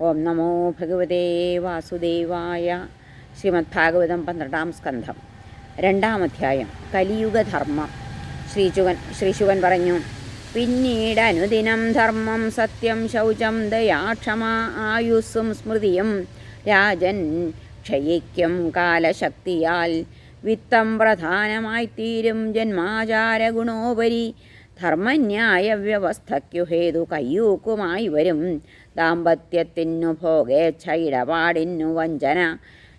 ഓം നമോ ഭഗവതേ വാസുദേവായ ശ്രീമദ് ഭാഗവതം പന്ത്രണ്ടാം സ്കന്ധം. രണ്ടാം അധ്യായം. കലിയുഗധർമ്മം. ശ്രീചുവൻ ശ്രീശുവൻ പറഞ്ഞു പിന്നീട് അനുദിനം ധർമ്മം സത്യം ശൗചം ദയാക്ഷമ ആയുസ്സും സ്മൃതിയും രാജൻ ക്ഷയിക്കും കാലശക്തിയാൽ വിത്തം പ്രധാനമായിത്തീരും ജന്മാചാര ഗുണോപരി ധർമ്മന്യായ വ്യവസ്ഥയ്ക്കു ഹേതു കയ്യൂക്കുമായി വരും. ദാമ്പത്യത്തിനു ഭോഗേച്ഛ ഇടപാടിനു വഞ്ചന.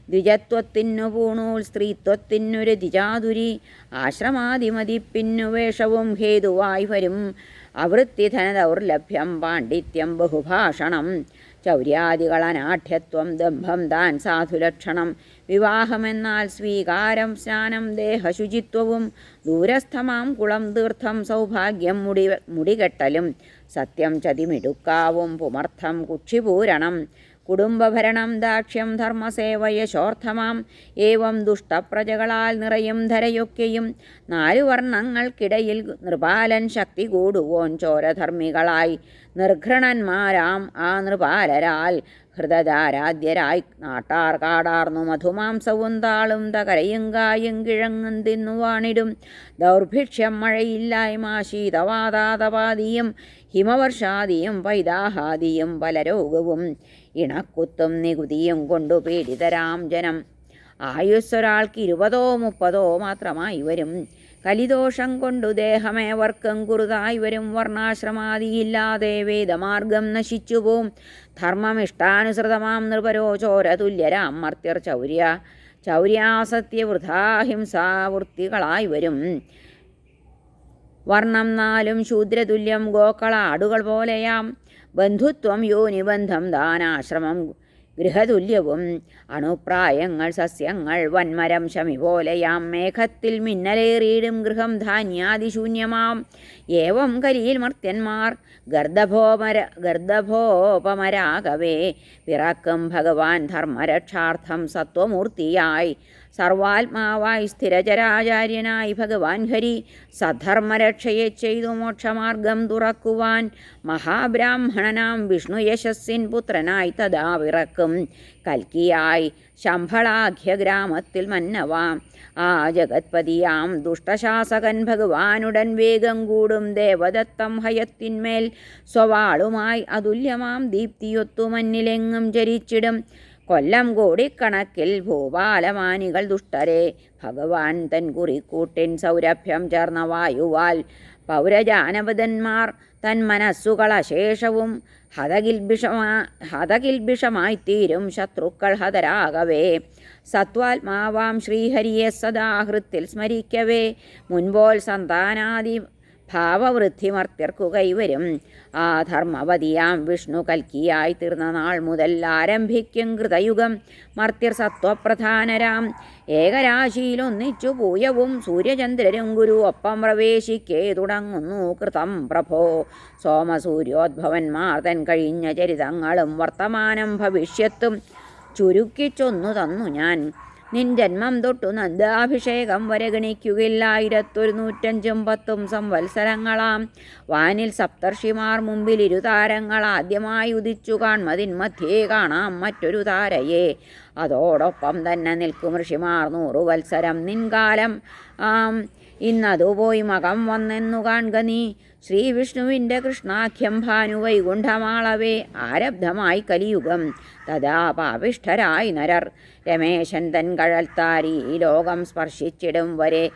ദ്വിജത്വത്തിനു പൂണൂൽ സ്ത്രീത്വത്തിനു രതിചാതുരി ആശ്രമാതിമതിപ്പിന്നു വേഷവും ഹേതുവായി വരും. അവൃത്തിധന ദൗർലഭ്യം പാണ്ഡിത്യം ബഹുഭാഷണം. ചൗര്യാദികൾ അനാഠ്യത്വം ദംഭം താൻ സാധുലക്ഷണം. വിവാഹമെന്നാൽ സ്വീകാരം സ്നാനം ദേഹശുചിത്വവും. ദൂരസ്ഥമാം കുളം തീർത്ഥം സൗഭാഗ്യം മുടി മുടികെട്ടലും. സത്യം ചതിമിടുക്കാവും പുമർത്ഥം കുക്ഷിപൂരണം കുടുംബഭരണം ദാക്ഷ്യം ധർമ്മസേവയശോർത്ഥമാം ഏവം ദുഷ്ടപ്രജകളാൽ നിറയും ധരയൊക്കെയും നാലു വർണങ്ങൾക്കിടയിൽ നൃപാലൻ ശക്തി കൂടുവോൻ ചോരധർമ്മികളായി. നിർഘൃണന്മാരാം ആ നൃപാലരാൽ ഹൃദദാരാധ്യരായി നാട്ടാർ കാടാർന്നു മധുമാംസവും താളും തകരയും കായും കിഴങ്ങും തിന്നുവാണിടും. ദൗർഭിക്ഷ്യം മഴയില്ലായ്മ ശീതവാതാതപാതിയും ഹിമവർഷാദിയും വൈദാഹാദിയും പല രോഗവും ഇണക്കുത്തും നികുതിയും കൊണ്ടു പീഡിതരാം ജനം. ആയുസ്സൊരാൾക്ക് ഇരുപതോ മുപ്പതോ മാത്രമായി വരും. കലിദോഷം കൊണ്ടു ദേഹമേവർക്കും കുറുതായി വരും. വർണാശ്രമാദിയില്ലാതെ വേദമാർഗം നശിച്ചുപോം ധർമ്മമിഷ്ടാനുസൃതമാം നൃപരോ ചോര തുല്യരാം മർത്യർ ചൗര്യ. ചൗര്യാസത്യവൃഥാഹിംസാവൃത്തികളായി വരും. വർണം നാലും ശൂദ്രതുല്യം ഗോക്കളാടുകൾ പോലെയാം. ബന്ധുത്വം യോനിബന്ധം ദാനാശ്രമം ഗൃഹതുല്യവും. അണുപ്രായങ്ങൾ സസ്യങ്ങൾ വന്മരം ശമി പോലെയാം മേഘത്തിൽ മിന്നലേറിയിടും ഗൃഹം ധാന്യാതിശൂന്യമാം. ഏവം കരിയിൽ മർത്യന്മാർ ഗർദഭോമര ഗർദഭോപമരാകവേ പിറക്കും ഭഗവാൻ ധർമ്മരക്ഷാർത്ഥം സത്വമൂർത്തിയായി. സർവാത്മാവായി സ്ഥിരചരാചാര്യനായി ഭഗവാൻ ഹരി. സധർമ്മരക്ഷയെ ചെയ്തു മോക്ഷമാർഗം തുറക്കുവാൻ മഹാബ്രാഹ്മണനാം വിഷ്ണു യശസ്സിൻ പുത്രനായി തഥാ വിറക്കും കൽക്കിയായി ശംഭളാഖ്യഗ്രാമത്തിൽ മന്നവാം. ആ ജഗത്പതിയാം ദുഷ്ടശാസകൻ ഭഗവാനുടൻ വേഗം കൂടും. ദേവദത്തം ഹയത്തിന്മേൽ സ്വവാളുമായി അതുല്യമാം ദീപ്തിയൊത്തു മഞ്ഞിലെങ്ങും ചരിച്ചിടും കൊല്ലം കോടിക്കണക്കിൽ ഭൂപാലമാനികൾ ദുഷ്ടരെ. ഭഗവാൻ തൻ കുറിക്കൂട്ടിൻ സൗരഭ്യം ചേർന്ന വായുവാൽ പൗരജാനപദന്മാർ തൻ മനസ്സുകൾ അശേഷവും ഹതകിൽബിഷമാ ഹതകിൽബിഷമായി തീരും ശത്രുക്കൾ ഹതരാകവേ. സത്വാത്മാവാം ശ്രീഹരിയെ സദാഹൃത്തിൽ സ്മരിക്കവേ. മുൻപോൽ സന്താനാദി ഭാവവൃദ്ധിമർത്യർക്കു കൈവരും ആ ധർമ്മവതിയാം വിഷ്ണു കൽക്കിയായി തീർന്ന നാൾ മുതൽ ആരംഭിക്കും കൃതയുഗം. മർത്യർ സത്വപ്രധാനരാം. ഏകരാശിയിലൊന്നിച്ചു പൂയവും സൂര്യചന്ദ്രരും ഗുരു ഒപ്പം പ്രവേശിക്കേ തുടങ്ങുന്നു കൃതം പ്രഭോ. സോമസൂര്യോദ്ഭവന്മാർ തൻ കഴിഞ്ഞ ചരിതങ്ങളും വർത്തമാനം ഭവിഷ്യത്തും ചുരുക്കിച്ചൊന്നു തന്നു ഞാൻ. നിൻ ജന്മം തൊട്ടു നന്ദാഭിഷേകം വരെ ഗണിക്കുകയില്ലായിരത്തൊരു നൂറ്റഞ്ചും പത്തും സംവത്സരങ്ങളാം. വാനിൽ സപ്തർഷിമാർ മുമ്പിൽ ഇരുതാരങ്ങൾ ആദ്യമായി ഉദിച്ചു കാൺമതിൻ മധ്യേ കാണാം മറ്റൊരു താരയെ. അതോടൊപ്പം തന്നെ നിൽക്കും ഋഷിമാർ നൂറു വത്സരം നിൻകാലം. ഇന്നതു പോയി മകം വന്നെന്നു കാൺക നീ. ശ്രീവിഷ്ണുവിന്റെ കൃഷ്ണാഖ്യം ഭാനു വൈകുണ്ഠമാളവേ ആരബ്ധമായി കലിയുഗം. തഥാ പാപിഷ്ഠരായി നരർ. രമേശൻ തൻ കഴൽത്താരി ഈ ലോകം സ്പർശിച്ചിടും വരെ.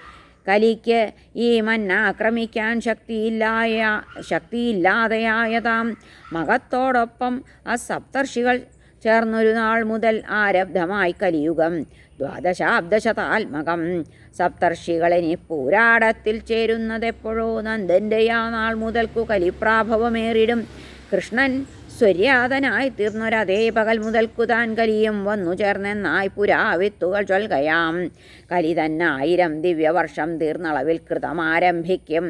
കലിക്ക് ഈ മന്നാക്രമിക്കാൻ ശക്തിയില്ലായ ശക്തിയില്ലാതെയായതാം. മകത്തോടൊപ്പം ആ സപ്തർഷികൾ ചേർന്നൊരു നാൾ മുതൽ ആരബ്ധമായി കലിയുഗം. ദ്വാദശാബ്ദശതാത്മകം. സപ്തർഷികളിനി പൂരാടത്തിൽ ചേരുന്നതെപ്പോഴോ നന്ദന്റെ ആ നാൾ മുതൽക്കു കലിപ്രാഭവമേറിടും. കൃഷ്ണൻ സ്വര്യാതനായി തീർന്നൊരതേ പകൽ മുതൽ താൻ കലിയും വന്നു ചേർന്നെന്നായി പുരാവിത്തുകൾ ചൊൽകയാം. കലി തന്നായിരം ദിവ്യവർഷം തീർന്നളവിൽ കൃതമാരംഭിക്കും.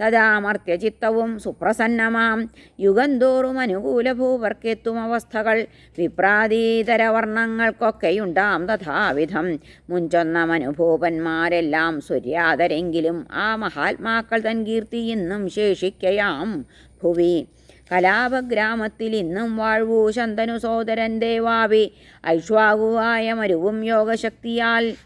തഥാമർത്യചിത്തവും സുപ്രസന്നമാം. യുഗന്തോറും തോറും അനുകൂല ഭൂവർക്കെത്തും അവസ്ഥകൾ. വിപ്രാതീതര വർണങ്ങൾക്കൊക്കെയുണ്ടാം തഥാവിധം. മുൻചൊന്ന മനുഭൂപന്മാരെല്ലാം സ്വര്യാതരെങ്കിലും ആ മഹാത്മാക്കൾ തൻ കീർത്തി ഇന്നും ശേഷിക്കയാം ഭുവി. കലാപഗ്രാമത്തിൽ ഇന്നും വാഴ്വൂ ശന്തനു സോദരൻ ദേവാവി. ഐഷ്വാകുവായ മരുവും യോഗശക്തിയാൽ.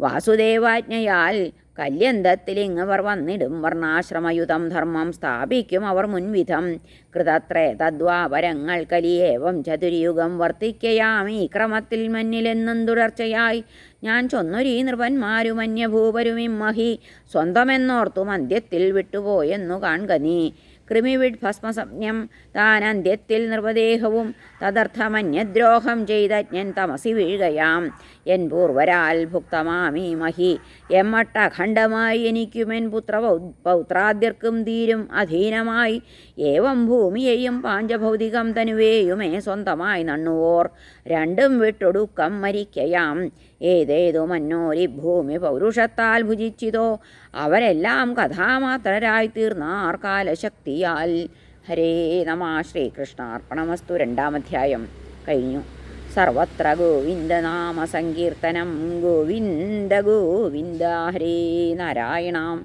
വാസുദേവാജ്ഞയാൽ കല്യന്തത്തിലിങ്ങവർ വന്നിടും. വർണാശ്രമയുതം ധർമ്മം സ്ഥാപിക്കും അവർ മുൻവിധം. കൃതത്രേ തദ്വാപരങ്ങൾ കലിയേവം ചതുരിയുഗം വർത്തിക്കയാം. ഈ ക്രമത്തിൽ മന്നിലെന്നും തുടർച്ചയായി ഞാൻ ചൊന്നൊരീ നൃപന്മാരുമന്യഭൂപരുമിമ്മഹി സ്വന്തമെന്നോർത്തു അന്ത്യത്തിൽ വിട്ടുപോയെന്നു കാൺക നീ കൃമിവിഡ് ഭസ്മസംജ്ഞം താൻ അന്ത്യത്തിൽ നിർവദേഹവും തദർത്ഥമന്യദ്രോഹം ചെയ്തജ്ഞൻ തമസി വീഴുകയാം. എൻ പൂർവരാൽ ഭുക്തമാമീ മഹി. എമ്മട്ടഖണ്ഡമായി എനിക്കുമെൻ പുത്ര പൗത്രാദ്യർക്കും തീരും അധീനമായി. ഏവം ഭൂമിയെയും പാഞ്ചഭൗതികം തനുവേയുമേ സ്വന്തമായി നണ്ണുവോർ. രണ്ടും വിട്ടൊടുക്കം മരിക്കയാം. ഏതേതു മന്നോരി ഭൂമി പൗരുഷത്താൽ ഭുജിച്ചിതോ അവരെല്ലാം കഥാമാത്രരായിത്തീർന്ന ആർക്കാലശക്തിയാൽ. കാലശക്തിയാൽ ഹരേ നമ ശ്രീകൃഷ്ണാർപ്പണമസ്തു. രണ്ടാമധ്യായം കഴിഞ്ഞു. സർവത്ര ഗോവിന്ദനാമ സങ്കീർത്തനം. ഗോവിന്ദ ഗോവിന്ദ ഹരേ നാരായണ.